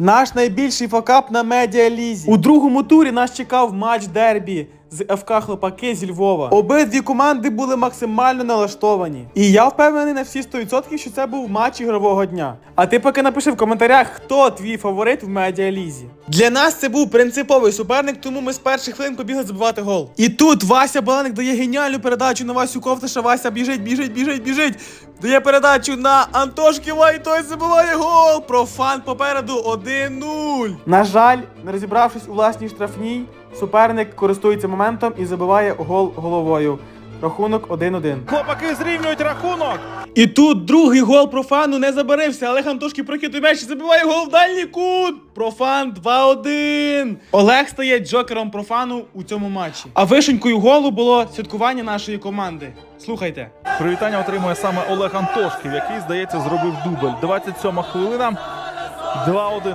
Наш найбільший факап на медіалізі. У другому турі нас чекав матч дербі з ФК Хлопаки зі Львова. Обидві команди були максимально налаштовані. І я впевнений на всі 100%, що це був матч ігрового дня. А ти поки напиши в коментарях, хто твій фаворит в медіалізі. Для нас це був принциповий суперник, тому ми з перших хвилин побігли забивати гол. І тут Вася Баланик дає геніальну передачу на Васю Ковташа. Вася біжить, біжить, біжить, біжить. Дає передачу на Антошківа і той забиває гол. Профан попереду 1-0. На жаль, не розібравшись у власній штрафній, суперник користується моментом і забиває гол головою. Рахунок 1-1. Хлопаки зрівнюють рахунок. І тут другий гол профану не забарився. Олег Антошки прокидує м'яч і забиває гол в дальній кут. Профан 2-1. Олег стає джокером профану у цьому матчі. А вишенькою голу було святкування нашої команди. Слухайте. Привітання отримує саме Олег Антошків, який, здається, зробив дубль. 27 хвилина. 2-1 на